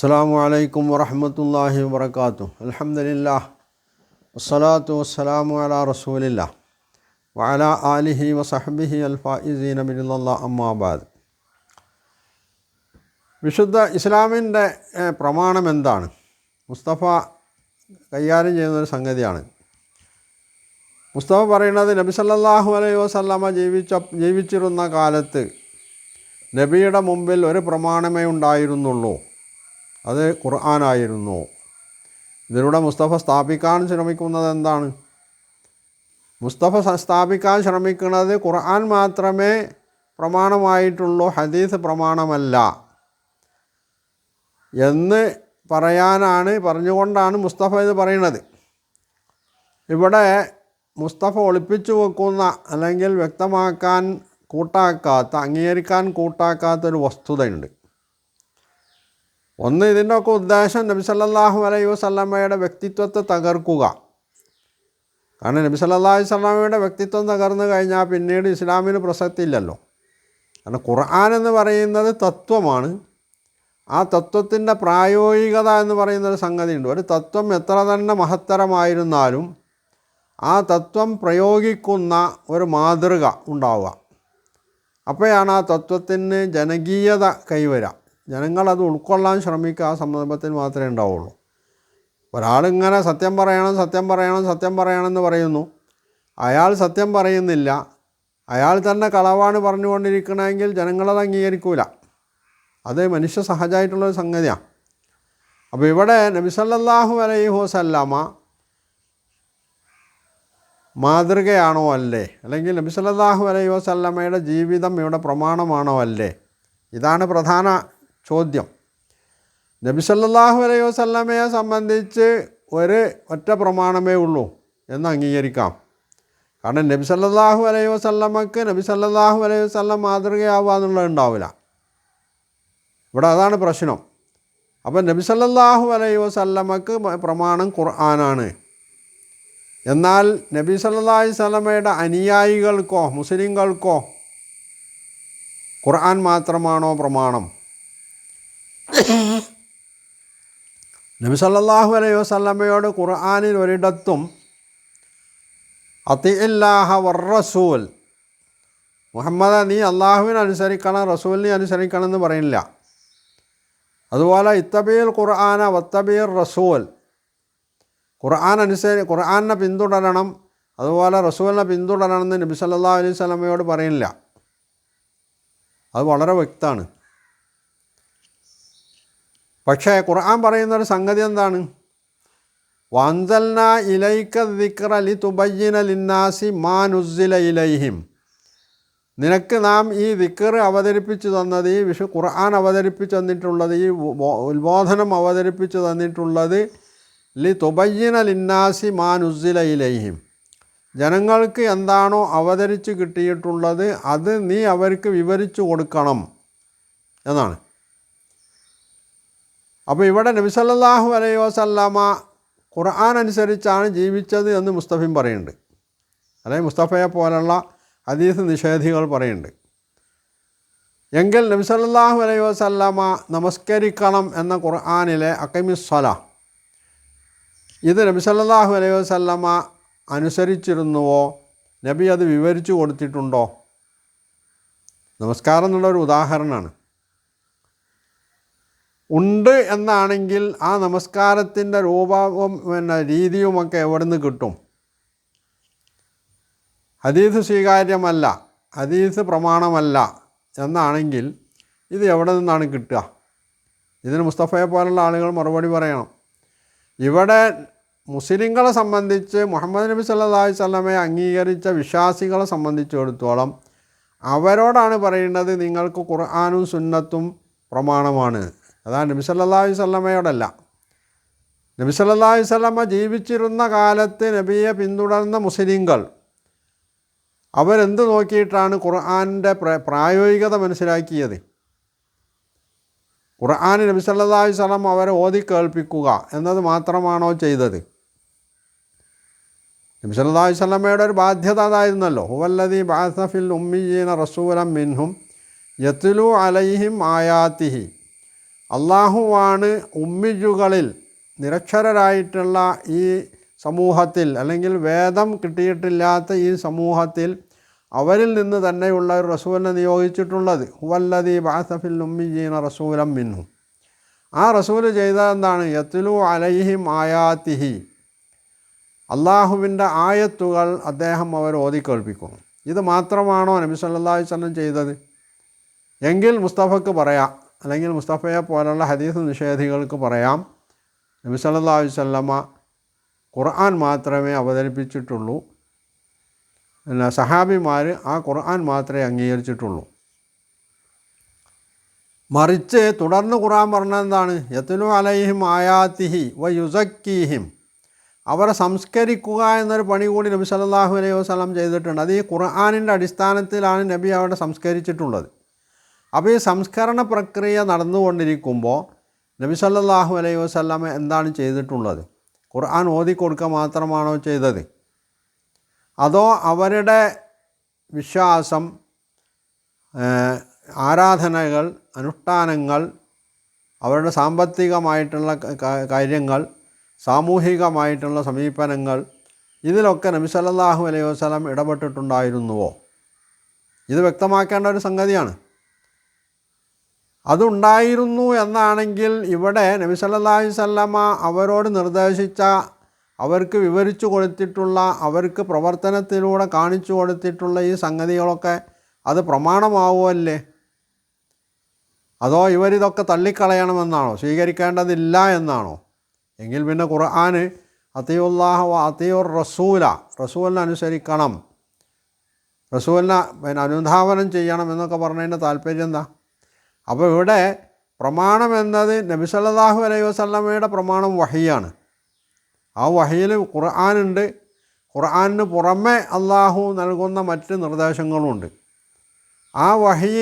അസ്സാം വലൈക്കും വറഹമത്തല്ലാഹി വാത്തു അലഹമില്ല വസ്സലാത്തു വസ്സലാമു അല റസൂലില്ല വഅല ആലിഹി വസഹബിഹി അൽഫായിസീന ബില്ലാ അമ്മാബാദ് വിശുദ്ധ ഇസ്ലാമിന്റെ പ്രമാണം എന്താണ്? മുസ്തഫ കൈകാര്യം ചെയ്യുന്നൊരു സംഗതിയാണ്. മുസ്തഫ പറയുന്നത് നബി സല്ലാഹു അലൈഹി വസല്ലമ ജീവിച്ച ജീവിച്ചിരുന്ന കാലത്ത് നബിയുടെ മുമ്പിൽ ഒരു പ്രമാണമേ ഉണ്ടായിരുന്നുള്ളൂ. അത് ഖുർആനായിരുന്നു. ഇതിലൂടെ മുസ്തഫ സ്ഥാപിക്കാൻ ശ്രമിക്കുന്നത് എന്താണ്? മുസ്തഫ സ്ഥാപിക്കാൻ ശ്രമിക്കുന്നത് ഖുർആൻ മാത്രമേ പ്രമാണമായിട്ടുള്ളൂ ഹദീസ് പ്രമാണമല്ല. എന്ന് പറയാനാണ് പറഞ്ഞുകൊണ്ടാണ് മുസ്തഫ ഇത് പറയുന്നത്. ഇവിടെ മുസ്തഫ ഒളിപ്പിച്ചു വെക്കുന്ന അല്ലെങ്കിൽ വ്യക്തമാക്കാൻ കൂട്ടാക്കാത്ത അംഗീകരിക്കാൻ കൂട്ടാക്കാത്തൊരു വസ്തുതയുണ്ട്. ഒന്ന് ഇതിന്റെയൊക്കെ ഉദ്ദേശം നബി സല്ലല്ലാഹു അലൈഹി വസല്ലമ്മയുടെ വ്യക്തിത്വത്തെ തകർക്കുക. കാരണം നബി സല്ലാഹു അലൈഹി വ്യക്തിത്വം തകർന്നു കഴിഞ്ഞാൽ പിന്നീട് ഇസ്ലാമിന് പ്രസക്തി ഇല്ലല്ലോ കാരണം ഖുർആൻ എന്ന് പറയുന്നത് തത്വമാണ്. ആ തത്വത്തിന്റെ പ്രായോഗികത എന്ന് പറയുന്നൊരു സംഗതിയുണ്ട്. ഒരു തത്വം എത്ര തന്നെ മഹത്തരമായിരുന്നാലും ആ തത്വം പ്രയോഗിക്കുന്ന ഒരു മാതൃക ഉണ്ടാവുക. അപ്പോഴാണ് ആ തത്വത്തിന് ജനകീയത കൈവരാം. ജനങ്ങളത് ഉൾക്കൊള്ളാൻ ശ്രമിക്കുക ആ സന്ദർഭത്തിൽ മാത്രമേ ഉണ്ടാവുള്ളൂ. ഒരാളിങ്ങനെ സത്യം പറയണം സത്യം പറയണം സത്യം പറയണമെന്ന് പറയുന്നു. അയാൾ സത്യം പറയുന്നില്ല. അയാൾ തന്നെ കളവാണ് പറഞ്ഞുകൊണ്ടിരിക്കണമെങ്കിൽ ജനങ്ങളത് അംഗീകരിക്കൂല. അത് മനുഷ്യ സഹജമായിട്ടുള്ളൊരു സംഗതിയാണ് അപ്പോൾ ഇവിടെ നബിസല്ലാഹു അലൈഹി വസല്ലമ മാതൃകയാണോ അല്ലേ? അല്ലെങ്കിൽ നബി സല്ലല്ലാഹു അലൈഹി വസല്ലമയുടെ ജീവിതം ഇവിടെ പ്രമാണമാണോ അല്ലേ? ഇതാണ് പ്രധാന ചോദ്യം. നബി സല്ലല്ലാഹു അലൈഹി വസല്ലമയെ സംബന്ധിച്ച് ഒരു ഒറ്റ പ്രമാണമേ ഉള്ളൂ എന്ന് അംഗീകരിക്കാം. കാരണം നബി സല്ലല്ലാഹു അലൈഹി വസല്ലമക്ക് നബി സല്ലല്ലാഹു അലൈഹി വസ്ലം മാതൃകയാവുക എന്നുള്ളത് ഉണ്ടാവില്ല. ഇവിടെ അതാണ് പ്രശ്നം. അപ്പം നബി സല്ലല്ലാഹു അലൈഹി വസല്ലമക്ക് പ്രമാണം ഖുർആനാണ്. എന്നാൽ നബി സല്ലാഹി അലൈഹി വസല്ലമയുടെ അനുയായികൾക്കോ മുസ്ലിങ്ങൾക്കോ ഖുർആൻ മാത്രമാണോ പ്രമാണം? നബി സല്ലല്ലാഹു അലൈഹി വസല്ലമയോട് ഖുർആാനിൽ ഒരിടത്തും അത്തിഇല്ലാഹ വറസൂൽ മുഹമ്മദ നീ അള്ളാഹുവിനെ അനുസരിക്കണം റസൂലിനെ അനുസരിക്കണം എന്ന് പറയുന്നില്ല. അതുപോലെ ഇത്തബീൽ ഖുർആന വത്തബീർ റസൂൽ ഖുർആൻ അനുസരി ഖുർആനെ പിന്തുടരണം അതുപോലെ റസൂലിനെ പിന്തുടരണം എന്ന് നബി സല്ലാ അലൈഹി സ്വലമയോട് പറയുന്നില്ല. അത് വളരെ വ്യക്തമാണ്. പക്ഷേ ഖുർആൻ പറയുന്നൊരു സംഗതി എന്താണ്? വന്തൽന ഇലൈക്ക ദിക്ര ലി തുബയ്യന ലിന്നാസി മാനുസില ഇലൈഹിം. നിനക്ക് നാം ഈ ദിക്കർ അവതരിപ്പിച്ചു തന്നത് ഈ വിഷു ഖുർആൻ അവതരിപ്പിച്ചു തന്നിട്ടുള്ളത് ഈ ഉത്ബോധനം അവതരിപ്പിച്ചു തന്നിട്ടുള്ളത് ലി തുബയ്യന ലിന്നാസി മാനുസില ഇലൈഹിം. ജനങ്ങൾക്ക് എന്താണോ അവതരിച്ച് കിട്ടിയിട്ടുള്ളത് അത് നീ അവർക്ക് വിവരിച്ചു കൊടുക്കണം എന്നാണ്. അപ്പോൾ ഇവിടെ നബി സല്ലല്ലാഹു അലൈഹി വസല്ലമ ഖുർആൻ അനുസരിച്ചാണ് ജീവിച്ചത് എന്ന് മുസ്തഫയും പറയുന്നുണ്ട്. അല്ലെങ്കിൽ മുസ്തഫയെ പോലുള്ള ഹദീസ് നിഷേധികൾ പറയുന്നുണ്ട്. എങ്കിൽ നബി സല്ലല്ലാഹു അലൈഹി വസല്ലമ നമസ്കരിക്കണം എന്ന ഖുർആനിലെ അക്കമിസ്വല ഇത് നബി സല്ലല്ലാഹു അലൈഹി വസല്ലമ അനുസരിച്ചിരുന്നുവോ? നബി അത് വിവരിച്ചു കൊടുത്തിട്ടുണ്ടോ? നമസ്കാരം എന്നുള്ള ഒരു ഉദാഹരണമാണ്. ഉണ്ട് എന്നാണെങ്കിൽ ആ നമസ്കാരത്തിന്റെ രൂപവും പിന്നെ രീതിയുമൊക്കെ എവിടെ നിന്ന് കിട്ടും? ഹദീസ് സ്വീകാര്യമല്ല ഹദീസ് പ്രമാണമല്ല എന്നാണെങ്കിൽ ഇത് എവിടെ നിന്നാണ് കിട്ടുക? ഇതിന് മുസ്തഫയെ പോലുള്ള ആളുകൾ മറുപടി പറയണം. ഇവിടെ മുസ്ലിങ്ങളെ സംബന്ധിച്ച് മുഹമ്മദ് നബി അലൈഹി വസല്ലമയെ അംഗീകരിച്ച വിശ്വാസികളെ സംബന്ധിച്ചിടത്തോളം അവരോടാണ് പറയേണ്ടത് നിങ്ങൾക്ക് ഖുർആാനും സുന്നത്തും പ്രമാണമാണ്. അതാണ് നബി സല്ലല്ലാഹു അലൈഹി വസല്ലമയോടല്ല. നബി സല്ലല്ലാഹു അലൈഹി വസല്ലമ ജീവിച്ചിരുന്ന കാലത്ത് നബിയെ പിന്തുടർന്ന മുസ്ലിങ്ങൾ അവരെന്ത് നോക്കിയിട്ടാണ് ഖുർആാനിന്റെ പ്രായോഗികത മനസ്സിലാക്കിയത്? ഖുർആൻ നബി സല്ലല്ലാഹു വസല്ലം അവരെ ഓതി കേൾപ്പിക്കുക എന്നത് മാത്രമാണോ ചെയ്തത്? നബി സല്ലല്ലാഹു വസല്ലമയുടെ ഒരു ബാധ്യത അതായിരുന്നല്ലോ. ഹുവല്ലദീ ബാസഫിൽ ഉമ്മിയീന റസൂലം മിൻഹും യത്ലു അലൈഹിം ആയാത്തിഹി അള്ളാഹുവാണ് ഉമ്മിജുകളിൽ നിരക്ഷരരായിട്ടുള്ള ഈ സമൂഹത്തിൽ അല്ലെങ്കിൽ വേദം കിട്ടിയിട്ടില്ലാത്ത ഈ സമൂഹത്തിൽ അവരിൽ നിന്ന് തന്നെയുള്ള ഒരു റസൂലിനെ നിയോഗിച്ചിട്ടുള്ളത്. ഹുവല്ലതി ബാസഫിൽ ഉമ്മിജീന റസൂലം മിന്നു ആ റസൂൽ ചെയ്തത് എന്താണ്? യത്തുലു അലൈഹിം ആയാത്തിഹി അള്ളാഹുവിന്റെ ആയത്തുകൾ അദ്ദേഹം അവർ ഓതിക്കേൾപ്പിക്കും ഇത് മാത്രമാണോ നബി അലൈഹി വസല്ലം ചെയ്തത്? എങ്കിൽ മുസ്തഫക്ക് പറയാം. അല്ലെങ്കിൽ മുസ്തഫയെ പോലുള്ള ഹദീസ് നിഷേധികൾക്ക് പറയാം. നബി സല്ലാ അലൈഹി വസല്ലമ ഖുർആൻ മാത്രമേ അവതരിപ്പിച്ചിട്ടുള്ളൂ. പിന്നെ സഹാബിമാർ ആ ഖുർആൻ മാത്രമേ അംഗീകരിച്ചിട്ടുള്ളൂ. മറിച്ച് തുടർന്ന് ഖുർആൻ പറഞ്ഞത് എന്താണ്? യത്തുലു അലൈഹിം ആയാത്തിഹി വ യുസക്കീഹിം അവരെ സംസ്കരിക്കുക എന്നൊരു പണി കൂടി നബി സല്ലാഹു അലൈഹി വസല്ലം ചെയ്തിട്ടുണ്ട്. അത് ഈ ഖുർആാനിന്റെ അടിസ്ഥാനത്തിലാണ് നബി അവിടെ സംസ്കരിച്ചിട്ടുള്ളത്. അപ്പോൾ ഈ സംസ്കരണ പ്രക്രിയ നടന്നുകൊണ്ടിരിക്കുമ്പോൾ നബി സല്ലാഹു അലൈഹി വസല്ലം എന്താണ് ചെയ്തിട്ടുള്ളത്? ഖുർആൻ ഓതിക്കൊടുക്കുക മാത്രമാണോ ചെയ്തത്? അതോ അവരുടെ വിശ്വാസം ആരാധനകൾ അനുഷ്ഠാനങ്ങൾ അവരുടെ സാമ്പത്തികമായിട്ടുള്ള കാര്യങ്ങൾ സാമൂഹികമായിട്ടുള്ള സമീപനങ്ങൾ ഇതിലൊക്കെ നബി സല്ലാഹു അലൈഹി വസ്ലാം ഇടപെട്ടിട്ടുണ്ടായിരുന്നുവോ? ഇത് വ്യക്തമാക്കേണ്ട ഒരു സംഗതിയാണ്. അതുണ്ടായിരുന്നു എന്നാണെങ്കിൽ ഇവിടെ നബി സല്ലല്ലാഹു അവരോട് നിർദ്ദേശിച്ച അവർക്ക് വിവരിച്ചു കൊടുത്തിട്ടുള്ള അവർക്ക് പ്രവർത്തനത്തിലൂടെ കാണിച്ചു കൊടുത്തിട്ടുള്ള ഈ സംഗതികളൊക്കെ അത് പ്രമാണമാവുമല്ലേ? അതോ ഇവരിതൊക്കെ തള്ളിക്കളയണമെന്നാണോ? സ്വീകരിക്കേണ്ടതില്ല എന്നാണോ? എങ്കിൽ പിന്നെ ഖുർആൻ അത്തിയുല്ലാഹ അത്തിയുർ റസൂല റസൂലിനെ അനുസരിക്കണം. റസൂലിനെ പിന്നെ അനുധാവനം ചെയ്യണം എന്നൊക്കെ പറഞ്ഞതിന്റെ താല്പര്യം എന്താ? അപ്പോൾ ഇവിടെ പ്രമാണം എന്നത് നബി സല്ലാഹു അലൈഹി വസ്ലമയുടെ പ്രമാണം വഹിയാണ്. ആ വഹിയിൽ ഖുർആാനുണ്ട് ഖുർആാനിന് പുറമെ അള്ളാഹു നൽകുന്ന മറ്റ് നിർദ്ദേശങ്ങളുമുണ്ട് ആ വഹി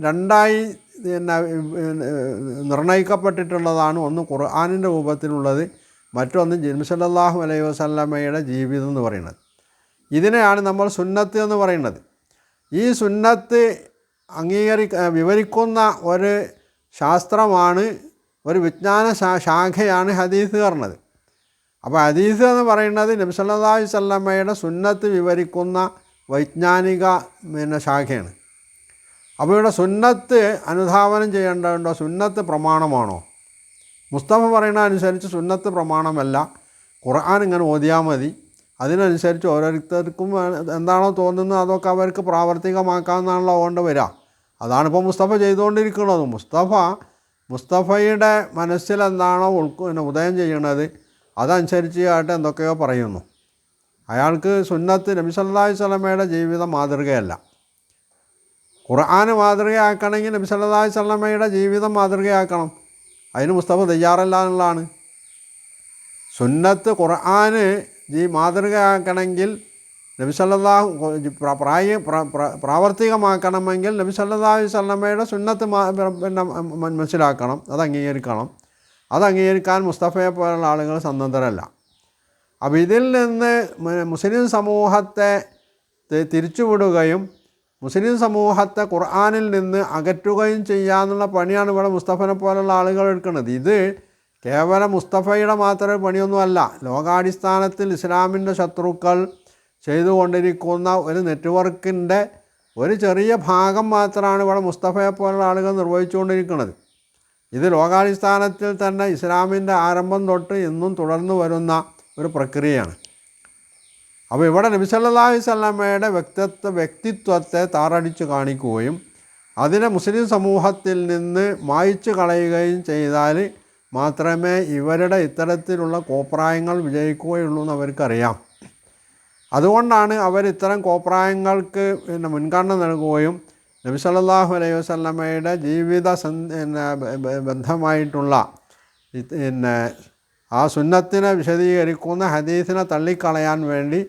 രണ്ടായി പിന്നെ നിർണയിക്കപ്പെട്ടിട്ടുള്ളതാണ്. ഒന്ന് ഖുർആാനിന്റെ രൂപത്തിലുള്ളത് മറ്റൊന്ന് ജിൻസല്ലാഹു അലൈഹി വസ്ലമയുടെ ജീവിതം എന്ന് പറയുന്നത്. ഇതിനെയാണ് നമ്മൾ സുന്നത്ത് എന്ന് പറയുന്നത്. ഈ സുന്നത്ത് അംഗീകരി വിവരിക്കുന്ന ഒരു ശാസ്ത്രമാണ് ഒരു വിജ്ഞാന ശാഖയാണ് ഹദീസ് പറഞ്ഞത് അപ്പോൾ ഹദീസ് എന്ന് പറയുന്നത് നബ്സല്ലാഹി സല്ലമ്മയുടെ സുന്നത്ത് വിവരിക്കുന്ന വൈജ്ഞാനിക പിന്നെ ശാഖയാണ്. അപ്പോൾ ഇവിടെ സുന്നത്ത് അനുധാവനം ചെയ്യേണ്ടതുണ്ടോ? സുന്നത്ത് പ്രമാണമാണോ? മുസ്തഫ പറയുന്ന അനുസരിച്ച് സുന്നത്ത് പ്രമാണമല്ല. ഖുർആൻ ഇങ്ങനെ ഓതിയാൽ മതി. അതിനനുസരിച്ച് ഓരോരുത്തർക്കും എന്താണോ തോന്നുന്നത് അതൊക്കെ അവർക്ക് പ്രാവർത്തികമാക്കാമെന്നാണല്ലോ ഓണ്ട് വരിക. അതാണിപ്പോൾ മുസ്തഫ ചെയ്തുകൊണ്ടിരിക്കുന്നത്. മുസ്തഫ മുസ്തഫയുടെ മനസ്സിൽ എന്താണോ ഉൾക്ക് ഉദയം ചെയ്യണത് അതനുസരിച്ച് ആയിട്ട് എന്തൊക്കെയോ പറയുന്നു. അയാൾക്ക് സുന്നത്ത് നബി സല്ലല്ലാഹു അലൈഹി വസല്ലമയുടെ ജീവിതം മാതൃകയല്ല. ഖുർആാന് മാതൃകയാക്കണമെങ്കിൽ നബി സല്ലല്ലാഹു അലൈഹി വസല്ലമയുടെ ജീവിതം മാതൃകയാക്കണം. അതിന് മുസ്തഫ തയ്യാറല്ല എന്നുള്ളതാണ്. സുന്നത്ത് ഖുർആന് ഈ മാതൃകയാക്കണമെങ്കിൽ നബി സല്ലല്ലാഹു പ്രായ പ്ര- പ്ര- പ്രാവർത്തികമാക്കണമെങ്കിൽ നബി സല്ലല്ലാഹു അലൈഹി വസല്ലമയുടെ സുന്നത്ത് പിന്നെ മനസ്സിലാക്കണം. അത് അംഗീകരിക്കണം. അത് അംഗീകരിക്കാൻ മുസ്തഫയെ പോലുള്ള ആളുകൾ സ്വതന്ത്രരല്ല. അപ്പോൾ ഇതിൽ നിന്ന് മുസ്ലിം സമൂഹത്തെ തിരിച്ചുവിടുകയും മുസ്ലിം സമൂഹത്തെ ഖുർആാനിൽ നിന്ന് അകറ്റുകയും ചെയ്യാന്നുള്ള പണിയാണ് ഇവിടെ മുസ്തഫനെ പോലുള്ള ആളുകൾ എടുക്കുന്നത്. ഇത് കേവലം മുസ്തഫയുടെ മാത്രമേ പണിയൊന്നുമല്ല. ലോകാടിസ്ഥാനത്തിൽ ഇസ്ലാമിന്റെ ശത്രുക്കൾ ചെയ്തുകൊണ്ടിരിക്കുന്ന ഒരു നെറ്റ്വർക്കിന്റെ ഒരു ചെറിയ ഭാഗം മാത്രമാണ് ഇവിടെ മുസ്തഫയെ പോലുള്ള ആളുകൾ നിർവഹിച്ചുകൊണ്ടിരിക്കുന്നത്. ഇത് ലോകാടിസ്ഥാനത്തിൽ തന്നെ ഇസ്ലാമിന്റെ ആരംഭം തൊട്ട് ഇന്നും തുടർന്നു വരുന്ന ഒരു പ്രക്രിയയാണ്. അപ്പോൾ ഇവിടെ നബി സ്വല്ലമ്മയുടെ വ്യക്തിത്വ വ്യക്തിത്വത്തെ താറടിച്ച് കാണിക്കുകയും അതിനെ മുസ്ലിം സമൂഹത്തിൽ നിന്ന് മായ്ച്ചു കളയുകയും ചെയ്താൽ മാത്രമേ ഇവരുടെ ഇത്തരത്തിലുള്ള കോപ്രായങ്ങൾ വിജയിക്കുകയുള്ളൂ എന്ന് അവർക്കറിയാം. അതുകൊണ്ടാണ് അവർ ഇത്തരം കോപ്രായങ്ങൾക്ക് പിന്നെ മുൻഗണന നൽകുകയും നബി സല്ലാഹു അലൈഹി വസ്ലമയുടെ ജീവിത ബന്ധമായിട്ടുള്ള പിന്നെ ആ സുന്നത്തിനെ വിശദീകരിക്കുന്ന ഹദീസിനെ തള്ളിക്കളയാൻ വേണ്ടി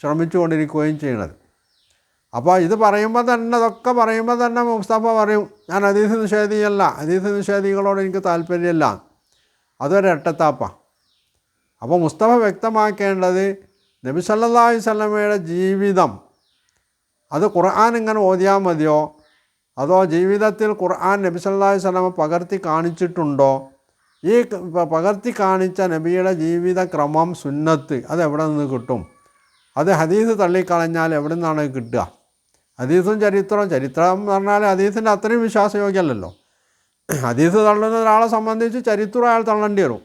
ശ്രമിച്ചുകൊണ്ടിരിക്കുകയും ചെയ്യുന്നത്. അപ്പോൾ ഇത് പറയുമ്പോൾ തന്നെ അതൊക്കെ പറയുമ്പോൾ തന്നെ മുസ്തഫ പറയും ഞാൻ ഹദീസ് നിഷേധിയല്ല ഹദീസ് നിഷേധികളോട് എനിക്ക് താല്പര്യമില്ല. അതൊരു എട്ടത്താപ്പാണ് അപ്പോൾ മുസ്തഫ വ്യക്തമാക്കേണ്ടത് നബി സല്ലല്ലാഹു സ്വലമയുടെ ജീവിതം അത് ഖുർആൻ ഇങ്ങനെ ഓതിയാൽ മതിയോ? അതോ ജീവിതത്തിൽ ഖുർആൻ നബി സല്ലല്ലാഹു സ്വലമ പകർത്തി കാണിച്ചിട്ടുണ്ടോ? ഈ പകർത്തി കാണിച്ച നബിയുടെ ജീവിത ക്രമം സുന്നത്ത് അത് എവിടെ നിന്ന് കിട്ടും? അത് ഹദീസ് തള്ളിക്കളഞ്ഞാൽ എവിടെ നിന്നാണ് കിട്ടുക? ഹദീസും ചരിത്രവും ചരിത്രം എന്ന് പറഞ്ഞാൽ ഹദീസിന്റെ അത്രയും വിശ്വാസയോഗ്യമല്ലല്ലോ ഹദീസ് തള്ളുന്ന ഒരാളെ സംബന്ധിച്ച് ചരിത്രം അയാൾ തള്ളേണ്ടി വരും.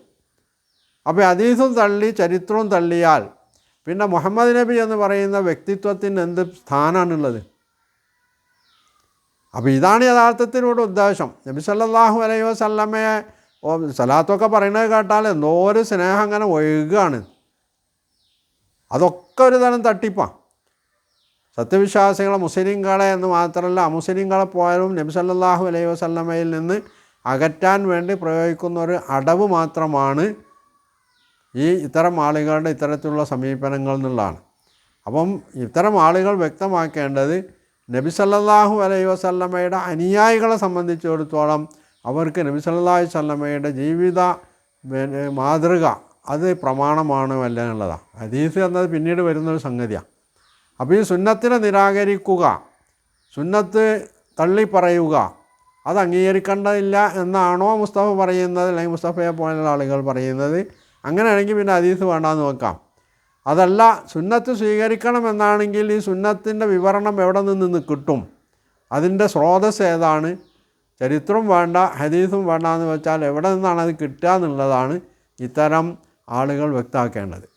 അപ്പോൾ ഹദീസും തള്ളി ചരിത്രവും തള്ളിയാൽ പിന്നെ മുഹമ്മദ് നബി എന്ന് പറയുന്ന വ്യക്തിത്വത്തിന് എന്ത് സ്ഥാനമാണുള്ളത് അപ്പോൾ ഇതാണ് യഥാർത്ഥത്തിലൂടെ ഉദ്ദേശം. നബി സല്ലാഹു അലൈഹി വസല്ലമയെ ഓ സലാത്തൊക്കെ പറയുന്നത് കേട്ടാൽ എന്തോ ഒരു സ്നേഹം അങ്ങനെ ഒഴുകുകയാണ് അതൊക്കെ ഒരു തരം തട്ടിപ്പാണ് സത്യവിശ്വാസികളെ മുസ്ലിങ്ങളെ എന്ന് മാത്രമല്ല അമുസ്ലിങ്ങളെ പോയാലും നബി സല്ലല്ലാഹു അലൈഹി വസല്ലമയിൽ നിന്ന് അകറ്റാൻ വേണ്ടി പ്രയോഗിക്കുന്ന ഒരു അടവ് മാത്രമാണ് ഈ ഇത്തരം ആളുകളുടെ ഇത്തരത്തിലുള്ള സമീപനങ്ങൾ എന്നുള്ളതാണ്. അപ്പം ഇത്തരം ആളുകൾ വ്യക്തമാക്കേണ്ടത് നബി സല്ലല്ലാഹു അലൈഹി വസല്ലമയുടെ അനുയായികളെ സംബന്ധിച്ചിടത്തോളം അവർക്ക് നബി സല്ലല്ലാഹു അലൈഹി വസല്ലമയുടെ ജീവിത മാതൃക അത് പ്രമാണമാണ് അല്ല എന്നുള്ളതാണ്. ഹദീസ് എന്നത് പിന്നീട് വരുന്നൊരു സംഗതിയാണ് അപ്പോൾ ഈ സുന്നത്തിനെ നിരാകരിക്കുക സുന്നത്ത് തള്ളി പറയുക അത് അംഗീകരിക്കേണ്ടതില്ല എന്നാണോ മുസ്തഫ പറയുന്നത് അല്ലെങ്കിൽ മുസ്തഫയെ പോലുള്ള ആളുകൾ പറയുന്നത്. അങ്ങനെയാണെങ്കിൽ പിന്നെ അതീസ് വേണ്ടാന്ന് നോക്കാം. അതല്ല സുന്നത്ത് സ്വീകരിക്കണമെന്നാണെങ്കിൽ ഈ സുന്നത്തിന്റെ വിവരണം എവിടെ നിന്ന് കിട്ടും? അതിന്റെ സ്രോതസ് ഏതാണ്? ചരിത്രം വേണ്ട ഹദീസും വേണ്ട എന്ന് വെച്ചാൽ എവിടെ നിന്നാണ് അത് കിട്ടുക എന്നുള്ളതാണ് ഇത്തരം ആളുകൾ വ്യക്തമാക്കേണ്ടത്.